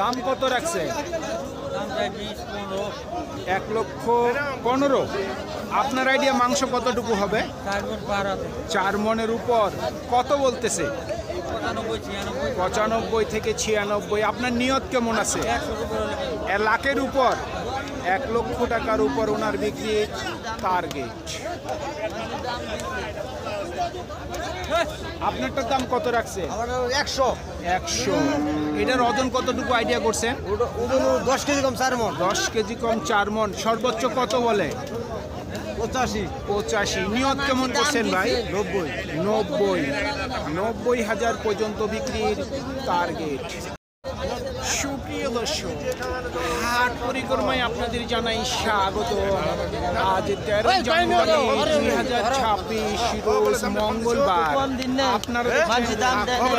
দাম কত রাখছে? এক লক্ষ পনেরো। আপনার আইডিয়া মাংস কতটুকু হবে? চার মন মনের উপর। কত বলতেছে? পঁচানব্বই থেকে ছিয়ানব্বই। আপনার নিয়ত কেমন আছে? লাখের উপর। এক লক্ষ টাকার উপর ওনার বিক্রি টার্গেট আপনারটার দাম কত রাখছে একশো। একশো। এটার ওজন কতটুকু আইডিয়া করছেন? দশ কেজি কম চার মন। দশ কেজি কম চার মন। সর্বোচ্চ কত বলে? পঁচাশি। পঁচাশি। নিয়ত কেমন করছেন ভাই? নব্বই। নব্বই। নব্বই হাজার পর্যন্ত বিক্রির টার্গেট দর্শক হাট পরিক্রমায় আপনাদের জানাই স্বাগত। আজ তেরো জানুয়ারি দুই হাজার ছাব্বিশ রোজ মঙ্গলবার। আপনারা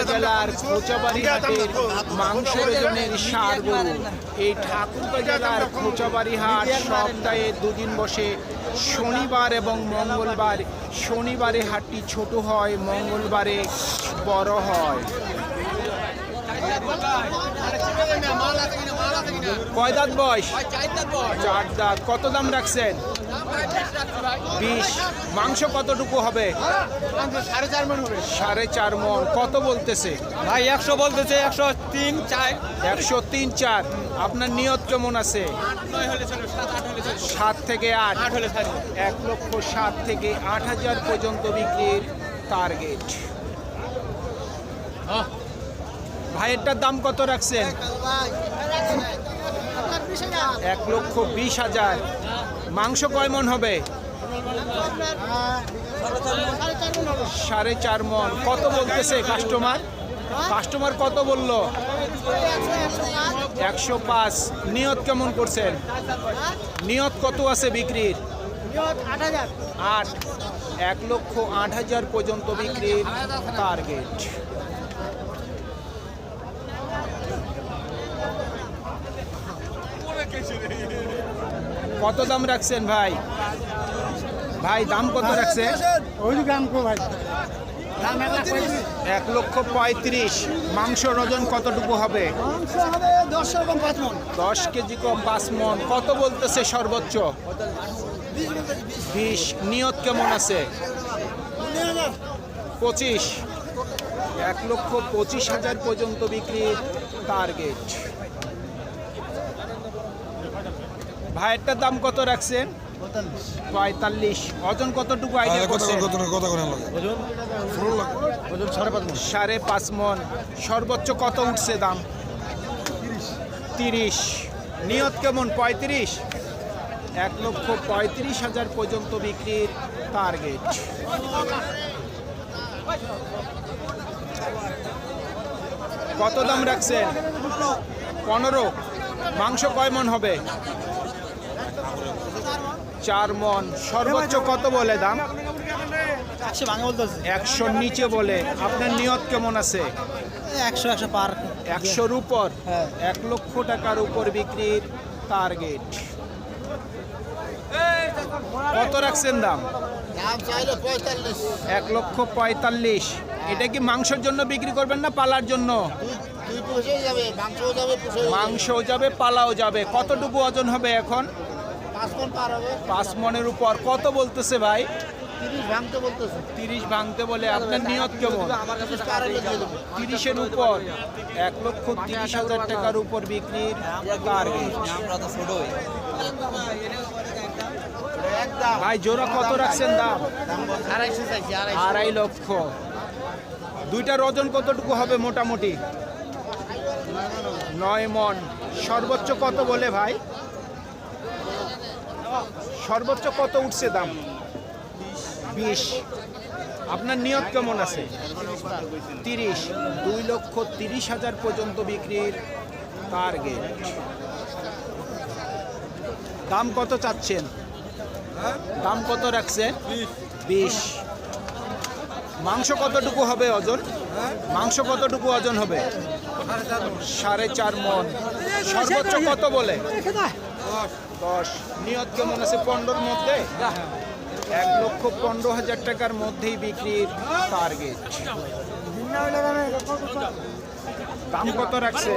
জেলার কোচাবাড়ি হাটের মাংস ওজনের সার গরু। এই ঠাকুরগাঁ জেলার কোচাবাড়ি হাট সপ্তাহে দুদিন বসে। শনিবার এবং মঙ্গলবার। শনিবারে হাটটি ছোট হয় মঙ্গলবারে বড় হয়। কয় দাঁত বয়স? চার দাঁত কত দাম রাখছেন? বিশ মাংস কতটুকু হবে? সাড়ে চার মন কত বলতেছে? ভাই একশো বলতেছে একশো তিন চার। একশো তিন চার। আপনার নিয়ত কেমন আছে? সাত থেকে আট। এক লক্ষ সাত থেকে আট হাজার পর্যন্ত বিক্রির টার্গেট ভাইয়েরটার দাম কত রাখছেন? এক লক্ষ বিশ হাজার। মাংস কয় মন হবে? সাড়ে চার মন। কত বলতেছে কাস্টমার কাস্টমার কত বলল? একশো পাঁচ। নিয়ত কেমন করছেন? নিয়ত কত আছে বিক্রির? আট। এক লক্ষ আট হাজার পর্যন্ত বিক্রির টার্গেট কত দাম রাখছেন ভাই? ভাই দাম কত রাখছেন ওই গ্রাম কো ভাই। এক লক্ষ পঁয়ত্রিশ। মাংস ওজন কতটুকু হবে? দশ কেজি কম পাঁচ মন। কত বলতেছে সর্বোচ্চ? বিশ নিয়ত কেমন আছে? পঁচিশ। এক লক্ষ পঁচিশ হাজার পর্যন্ত বিক্রির টার্গেট ভাইয়েরটার দাম কত রাখছেন? পঁয়তাল্লিশ। ওজন কতটুকু আইডিয়া করছেন মন। সাড়ে পাঁচ মন। সর্বোচ্চ কত উঠছে দাম? তিরিশ। নিয়ত কেমন? পঁয়ত্রিশ? এক লক্ষ পঁয়ত্রিশ হাজার পর্যন্ত বিক্রির টার্গেট কত দাম রাখছেন? পনেরো। মাংস কয় মন হবে? চার মন। সর্বোচ্চ কত বলে দাম? একশো একশোর নিচে বলে। আপনার নিয়ত কেমন আছে? একশো একশো পার। একশোর উপর? হ্যাঁ। এক লক্ষ টাকার উপর বিক্রির টার্গেট কত রাখছেন দাম? এক লক্ষ পঁয়তাল্লিশ। এটা কি মাংসের জন্য বিক্রি করবেন না পালার জন্য? মাংসও যাবে পালাও যাবে। কতটুকু ওজন হবে এখন? পাঁচ মন মনের উপর। কত বলতেছে ভাই? তিরিশ ভাঙতে বলে আপনার নিয়ত কেমন? তিরিশের উপর। এক লক্ষ তিরিশ হাজার টাকার উপর বিক্রির ভাই জোড়া কত রাখছেন দাম? আড়াই লক্ষ। দুইটার ওজন কতটুকু হবে মোটামুটি? নয় মন। সর্বোচ্চ কত বলে ভাই? সর্বোচ্চ কত উঠছে দাম? বিশ। আপনার নিয়ত কেমন আছে? তিরিশ। দুই লক্ষ তিরিশ হাজার পর্যন্ত বিক্রির টার্গেট দাম কত চাচ্ছেন? দাম কত রাখছে? বিশ। মাংস কতটুকু হবে ওজন? মাংস কতটুকু ওজন হবে? সাড়ে চার মন। সর্বোচ্চ কত বলে? দশ। নিয়ত কেমন আছে? পনেরোর মধ্যে? এক লক্ষ পনেরো হাজার টাকার মধ্যেই বিক্রির টার্গেট দাম কত রাখছে?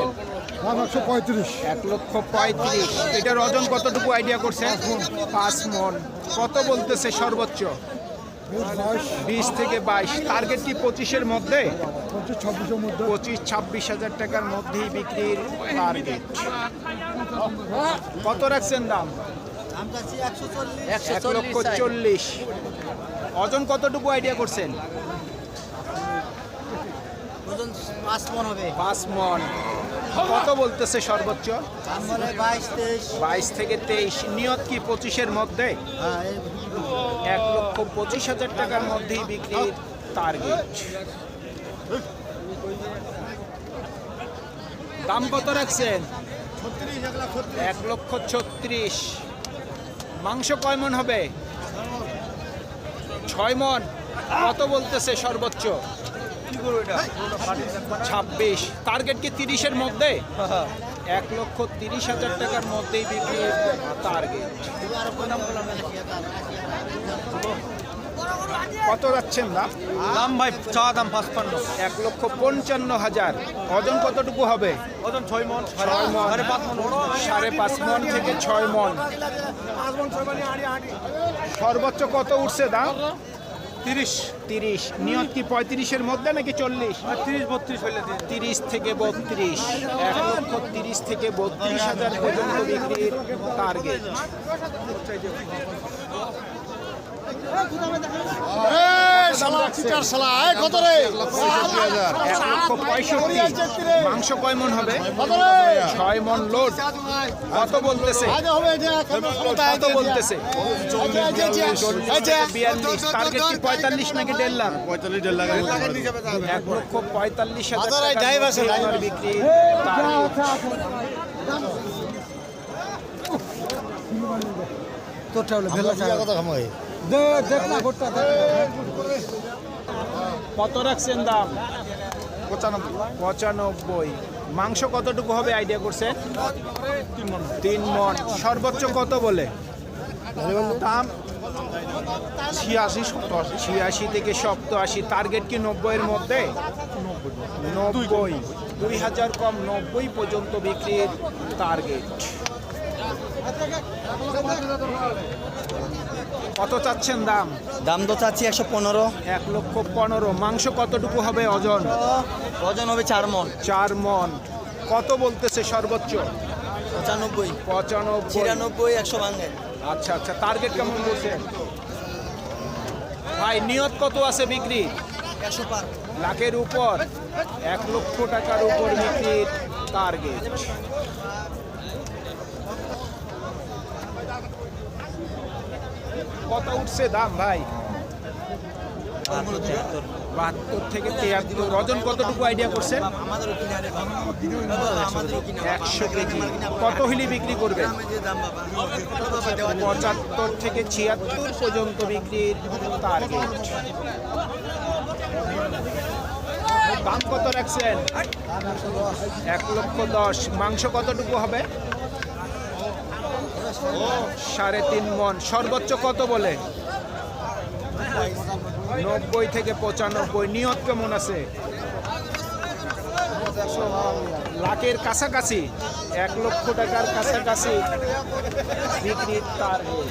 একশো পঁয়ত্রিশ। এক লক্ষ পঁয়ত্রিশ। এটার ওজন কতটুকু আইডিয়া করছেন পাঁচ মন। কত বলতেছে সর্বোচ্চ? বিশ থেকে বাইশ। টার্গেট কি পঁচিশের মধ্যে? পঁচিশ ছাব্বিশের মধ্যে। পঁচিশ ছাব্বিশ হাজার টাকার মধ্যেই বিক্রির টার্গেট কত রাখছেন দাম? এক লক্ষ চল্লিশ। ওজন কতটুকু আইডিয়া করছেন? পাঁচ মন কত বলতেছে সর্বোচ্চ? বাইশ থেকে তেইশ। নিয়ত কি পঁচিশের মধ্যে? হ্যাঁ এক লক্ষ পঁচিশ হাজার টাকার মধ্যেই বিক্রির টার্গেট দাম কত রাখছেন? এক লক্ষ ছত্রিশ। মাংস কয় মন হবে? ছয় মন। কত বলতেছে সর্বোচ্চ? ছাব্বিশ। টার্গেট কি তিরিশের মধ্যে? এক লক্ষ তিরিশ হাজার টাকার মধ্যেই বিক্রির টার্গেট। কত যাচ্ছেন দাম? দাম ভাই চা দাম পাঁচপান্ন। এক লক্ষ পঞ্চান্ন হাজার। ওজন কতটুকু হবে? ওজন ছয় মন ছয় মন। সাড়ে পাঁচ মন। সাড়ে পাঁচ মন থেকে ছয় মন। সর্বোচ্চ কত উঠছে দাম? তিরিশ। তিরিশ। নিয়ত কি পঁয়ত্রিশের মধ্যে নাকি চল্লিশ? তিরিশ বত্রিশ হইলে তিরিশ থেকে বত্রিশ। এক লক্ষ তিরিশ থেকে বত্রিশ হাজার পর্যন্ত বিক্রির টার্গেট কত রে এক লক্ষ পঁয়ষট্টি মাংস কয় মন হবে? ছয় মন লোড। কত বলতেছে? কত পঁয়তাল্লিশ নাকি দেড় লাখ? পঁয়তাল্লিশ দেড় লাখ এক লক্ষ পঁয়তাল্লিশ হাজার টাকার মধ্যে এবার বিক্রি টার্গেট। কথা খামাই কত রাখছেন দাম? পঁচানব্বই। মাংস কতটুকু হবে আইডিয়া করছে? তিন মন। সর্বোচ্চ কত বলে? দাম? ছিয়াশি, সত্তর। আশি ছিয়াশি থেকে সপ্তআশি। টার্গেট কি নব্বইয়ের মধ্যে? নব্বই। দুই হাজার কম নব্বই পর্যন্ত বিক্রির টার্গেট কত চাচ্ছেন দাম? দাম তো চাচ্ছি একশো পনেরো। এক লক্ষ পনেরো। মাংস কতটুকু হবে ওজন? ওজন হবে চার মন। চার মন। কত বলতেছে সর্বোচ্চ? পঁচানব্বই। পঁচানব্বই। ছিয়ানব্বই একশো ভাঙে আচ্ছা আচ্ছা। টার্গেট কেমন বলছে? ভাই নিয়ত কত আছে বিক্রি? একশো লাখের উপর। এক লক্ষ টাকার উপর বিক্রির টার্গেট। কত উঠছে, দাম ভাই। বাহাত্তর থেকে তিয়াত্তর। ওজন কতটুকু আইডিয়া করছেন? একশো কেজি। কত হিলি বিক্রি করবেন? পঁচাত্তর থেকে ছিয়াত্তর পর্যন্ত বিক্রির টার্গেট দাম কত রাখছেন? এক লক্ষ দশ। মাংস কতটুকু হবে? সাড়ে তিন মন। সর্বোচ্চ কত বলে? নব্বই থেকে পঁচানব্বই। নিয়ত কেমন আছে? লাখের কাছাকাছি। এক লক্ষ টাকার কাছাকাছি বিক্রির টার্গেট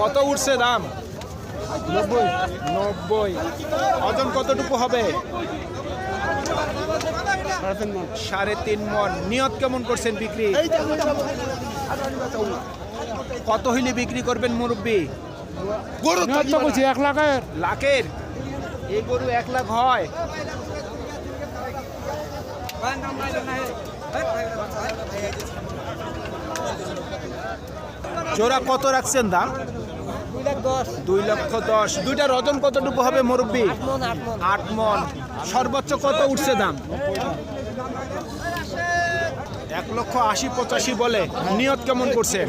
কত উঠছে দাম? নব্বই। নব্বই। ওজন কতটুকু হবে? সাড়ে তিন মন। নিয়ত কেমন করছেন বিক্রি? কত হইলে বিক্রি করবেন মুরব্বী? গরু এক লাখের। লাখের? এই গরু এক লাখ হয়। জোড়া কত রাখছেন দাম? দুই লক্ষ দশ। দুইটার ওজন কতটুকু হবে মুরব্বী? আট মন। সর্বোচ্চ কত উঠছে দাম? এক লক্ষ আশি পঁচাশি বলে। নিয়ত কেমন করছে?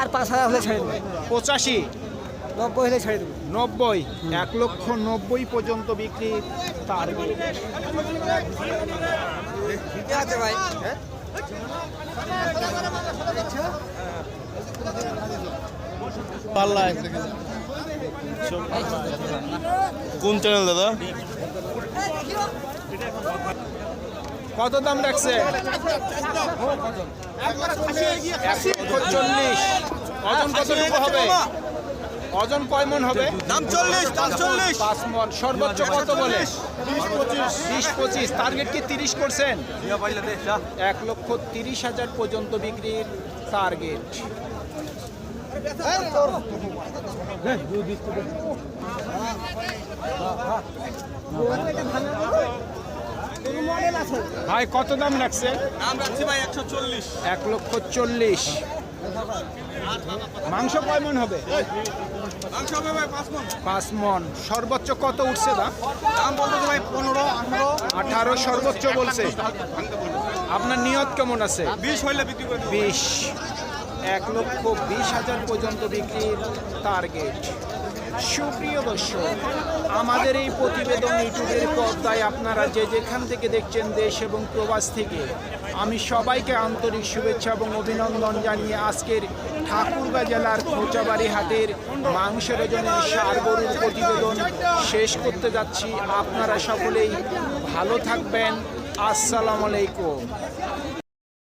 আর পাঁচ হাজার হলে ছেড়ে দেবো। পঁচাশি? নব্বই হলে ছেড়ে দেবো। নব্বই? এক লক্ষ নব্বই পর্যন্ত বিক্রি ভাই। পাল্লায় কোন চ্যানেল দাদা? কত দাম রাখছে? এক লক্ষ চল্লিশ ওজন কতটুকু হবে? ওজন কয় মন হবে? দাম চল্লিশ দাম চল্লিশ। পাঁচ মন সর্বোচ্চ কত বলে? বিশ পঁচিশ। টার্গেট কি তিরিশ করছেন? এক লক্ষ তিরিশ হাজার পর্যন্ত বিক্রির টার্গেট ভাই কত দাম রাখছে? দাম রাখছি ভাই একশো চল্লিশ। এক লক্ষ চল্লিশ। মাংস কয় মন হবে? মাংস হবে ভাই পাঁচ মন। পাঁচ মন। সর্বোচ্চ কত উঠছে দা দাম বলতে ভাই পনেরো আঠারো। আঠারো সর্বোচ্চ বলছে। আপনার নিয়ত কেমন আছে? বিশ হইলে বিক্রি করে বিশ। এক লক্ষ বিশ হাজার পর্যন্ত বিক্রির টার্গেট সুপ্রিয় দর্শক, আমাদের এই প্রতিবেদন ইউটিউবের পর্দায় আপনারা যে যেখান থেকে দেখছেন দেশ এবং প্রবাস থেকে, আমি সবাইকে আন্তরিক শুভেচ্ছা এবং অভিনন্দন জানিয়ে আজকের ঠাকুরগাঁ জেলার খোঁচাবাড়ি হাটের মাংসের ওজনের সার গরুর প্রতিবেদন শেষ করতে যাচ্ছি। আপনারা সকলেই ভালো থাকবেন। আসসালামু আলাইকুম।